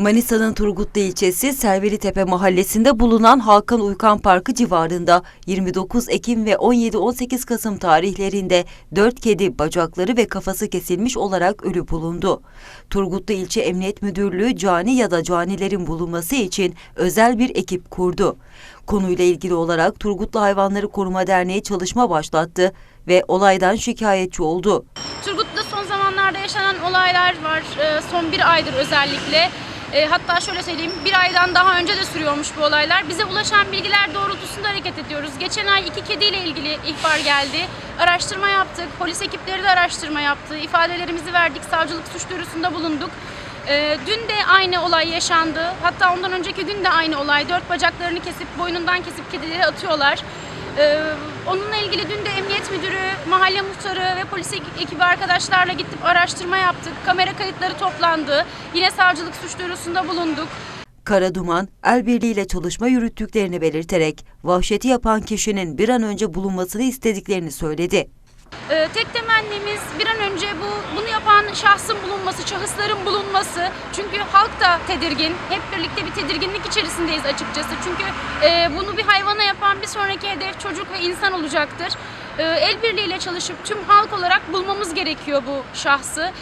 Manisa'nın Turgutlu ilçesi Serveritepe mahallesinde bulunan Hakan Uykan Parkı civarında 29 Ekim ve 17-18 Kasım tarihlerinde 4 kedi bacakları ve kafası kesilmiş olarak ölü bulundu. Turgutlu İlçe Emniyet Müdürlüğü cani ya da canilerin bulunması için özel bir ekip kurdu. Konuyla ilgili olarak Turgutlu Hayvanları Koruma Derneği çalışma başlattı ve olaydan şikayetçi oldu. Turgut'ta son zamanlarda yaşanan olaylar var. Ee, Son bir aydır özellikle. Ee, Hatta şöyle söyleyeyim, bir aydan daha önce de sürüyormuş bu olaylar. Bize ulaşan bilgiler doğrultusunda hareket ediyoruz. Geçen ay iki kediyle ilgili ihbar geldi. Araştırma yaptık, polis ekipleri de araştırma yaptı. İfadelerimizi verdik, savcılık suç duyurusunda bulunduk. Ee, Dün de aynı olay yaşandı. Hatta ondan önceki gün de aynı olay. Dört bacaklarını kesip, boynundan kesip kedileri atıyorlar. Ee, onunla ilgili dün de emniyet müdürü, mahalle muhtarı ve polis ek- ekibi arkadaşlarla gittik araştırma yaptık. Kamera kayıtları toplandı. Yine savcılık suç duyurusunda bulunduk. Karaduman, el birliğiyle çalışma yürüttüklerini belirterek vahşeti yapan kişinin bir an önce bulunmasını istediklerini söyledi. Ee, tek temennimiz bir an önce bu bunu yapan şahsın bulunması, şahısların bulunması. Çünkü halk da tedirgin. Hep birlikte bir tedirginlik içerisindeyiz açıkçası. Çünkü e, bunu bir hayvana yapan bir sonraki hedef çocuk ve insan olacaktır. Ee, el birliğiyle çalışıp tüm halk olarak bulmamız gerekiyor bu şahsı.